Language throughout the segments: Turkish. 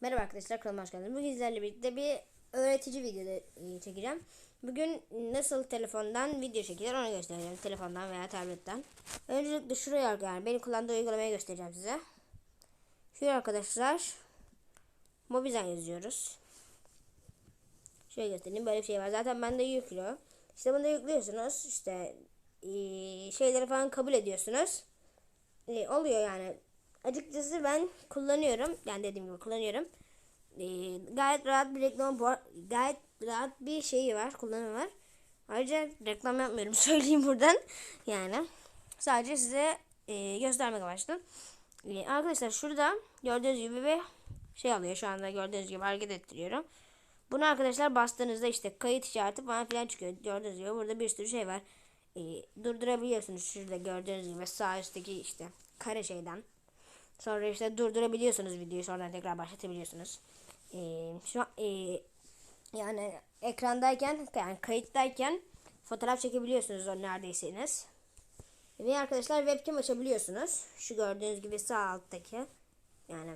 Merhaba arkadaşlar kanalıma hoş geldiniz. Bugün sizlerle birlikte bir öğretici video de- e, çekeceğim. Bugün nasıl telefondan video çekilir onu göstereceğim. Telefondan veya tabletten. Öncelikle şuraya yani benim kullandığım uygulamayı göstereceğim size. Şuraya arkadaşlar Mobizen yazıyoruz. Şöyle göstereyim böyle bir şey var. Zaten bende yüklü. İşte bunu yüklüyorsunuz. İşte şeyleri falan kabul ediyorsunuz. E, oluyor yani. Açıkçası ben kullanıyorum. Yani dediğim gibi kullanıyorum. E, gayet rahat bir reklam gayet rahat bir şeyi var, kullanımı var. Ayrıca reklam yapmıyorum söyleyeyim buradan. Yani sadece size e, göstermek amaçlı. E, arkadaşlar şurada gördüğünüz gibi bir şey alıyor. Şu anda gördüğünüz gibi hareket ettiriyorum. Bunu arkadaşlar bastığınızda işte kayıt işareti falan filan çıkıyor. Gördüğünüz gibi burada bir sürü şey var. E, durdurabiliyorsunuz şurada gördüğünüz gibi sağ üstteki işte kare şeyden. Sonra işte durdurabiliyorsunuz videoyu sonradan tekrar başlatabiliyorsunuz. Ee, şu an, ee, yani ekrandayken yani kayıttayken fotoğraf çekebiliyorsunuz o neredeyseniz. Ve arkadaşlar webcam açabiliyorsunuz. Şu gördüğünüz gibi sağ alttaki yani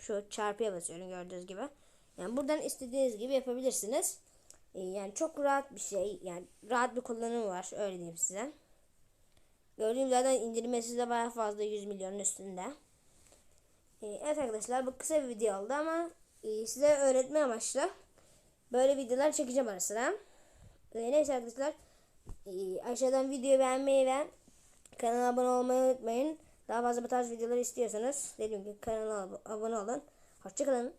şu çarpıya basıyorum gördüğünüz gibi. Yani buradan istediğiniz gibi yapabilirsiniz. Ee, yani çok rahat bir şey. Yani rahat bir kullanımı var öyle diyeyim size. Gördüğüm zaten indirmesi de bayağı fazla 100 milyonun üstünde. Ee, Evet arkadaşlar bu kısa bir video oldu ama e, size öğretme amaçlı böyle videolar çekeceğim ara sıra. Ee, Neyse arkadaşlar e, aşağıdan videoyu beğenmeyi ve kanala abone olmayı unutmayın. Daha fazla bu tarz videolar istiyorsanız dediğim gibi kanala ab- abone olun. Hoşçakalın.